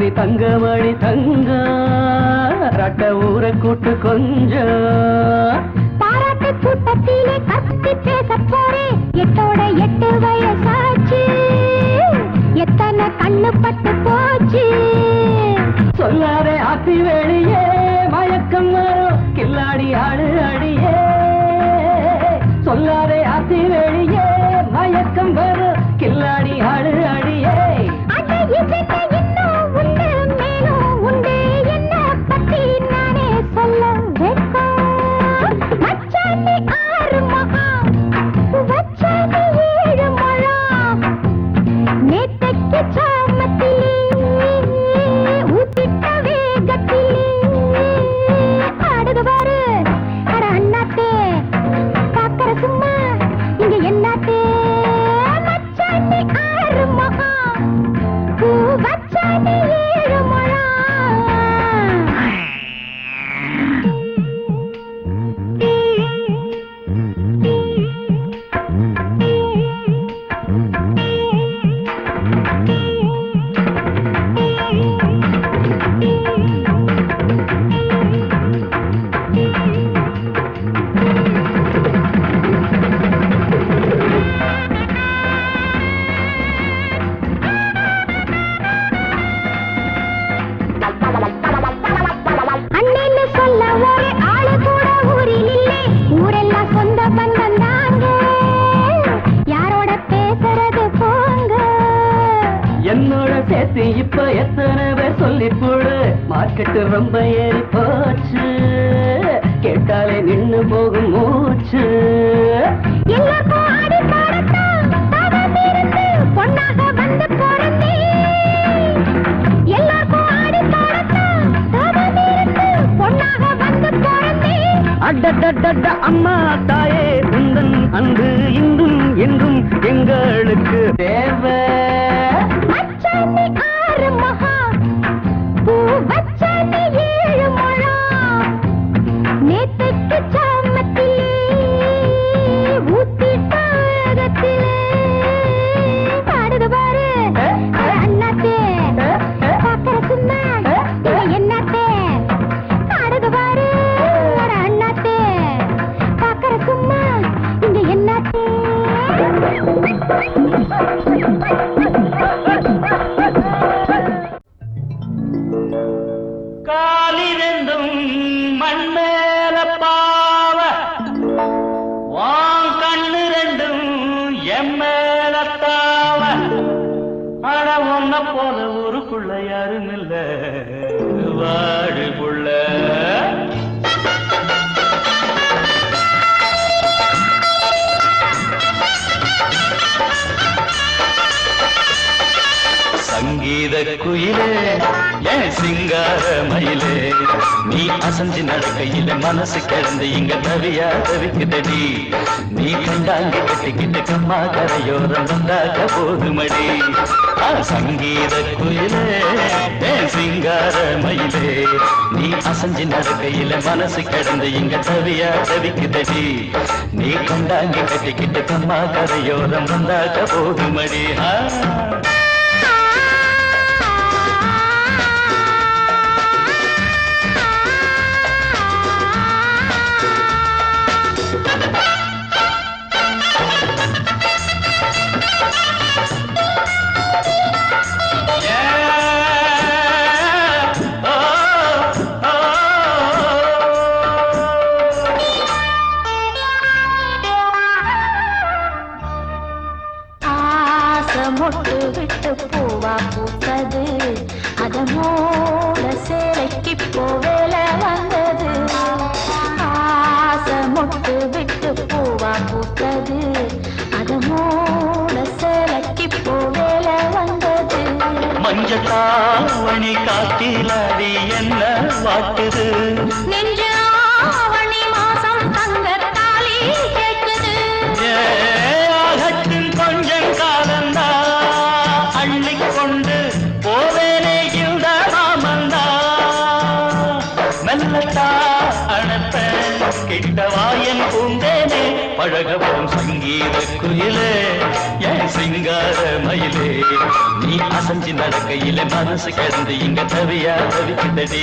தங்கமணி தங்கமணி தங்க. ரட்ட ஊரை கூட்டு கொஞ்சம் பாராட்டு கூட்டத்திலே கத்து பேச போறே எட்டோட எட்டு வயசா எனக்கு ரொம்ப ஏறி போச்சு. கேட்டாலே நின்று போகும் மூச்சு. அம்மா தாயே உந்தன் அன்று இன்றும் என்றும் எங்களுக்கு தேவை. Thank you. குயிலே ஏன் சிங்கார மயிலே? நீ அசஞ்சு நடக்கையில மனசு கிடந்து இங்க தவியா தவிக்குதடி நீ. கண்டாங்க கட்டிக்கிட்டு கம்மா கரையோரம் வந்தாக போதுமடி சங்கீத குயிலே ஏன் சிங்கார மயிலே? நீ அசஞ்சு நடக்கையில மனசு கிடந்து இங்க தவியா தவிக்குதடி நீ. கண்டாங்க கட்டிக்கிட்டு கம்மா கரையோரம் வந்தாக போதுமடி. ஆ. மஞ்சத்தாவணி காட்டிலாடி என்ன வாட்டுது? நெஞ்சு ஆவணி மாசம் தங்க தாலி கேட்குது. ஏ, ஆகட்டும் கொஞ்சம் காலந்தா அள்ளிக் கொண்டு போவேனே இந்த மாமந்தா மெல்லத்தா அணத்த கிட்டவாயன் பூந்தேனே பழகவும் சங்கீத குயிலே. சிங்கார மயிலே நீ அசஞ்சு நடக்கையில மனசு கிடந்து இங்க தவியா தவிக்குதடி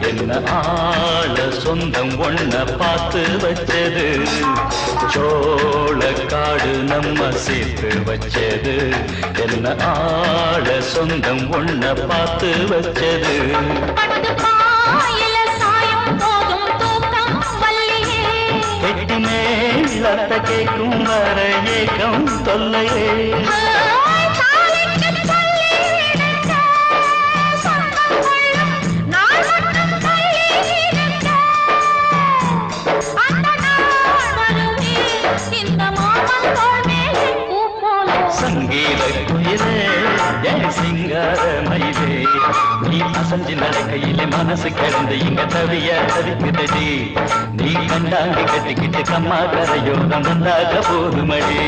என்ன ஆள சொந்தம் ஒண்ண பார்த்து வச்சது? சோளக்காடு நம்ம சேர்த்து வச்சது. என்ன ஆள சொந்தம் ஒண்ண பார்த்து வச்சது? கேட்கும் வர ஏக்கம் தொல்லையே. அசஞ்சு நடக்கையிலே மனசு கிடந்து இங்க தவிய தவிக்குதடி. நீ கண்டாங்க கட்டிக்கிட்டு கம்மா கரையோரம் வந்தாக போதுமடி.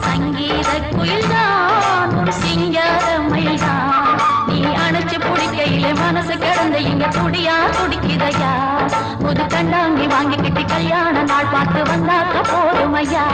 சங்கீத குயில்தான் சிங்கார மயில்தான். நீ அணைச்சு பிடிக்கையிலே மனசு கிடந்து இங்க துடியா துடிக்குதையா. புது கண்டாங்கி வாங்கிக்கிட்டு கல்யாண நாள் பார்த்து வந்தாக்க போதுமையா.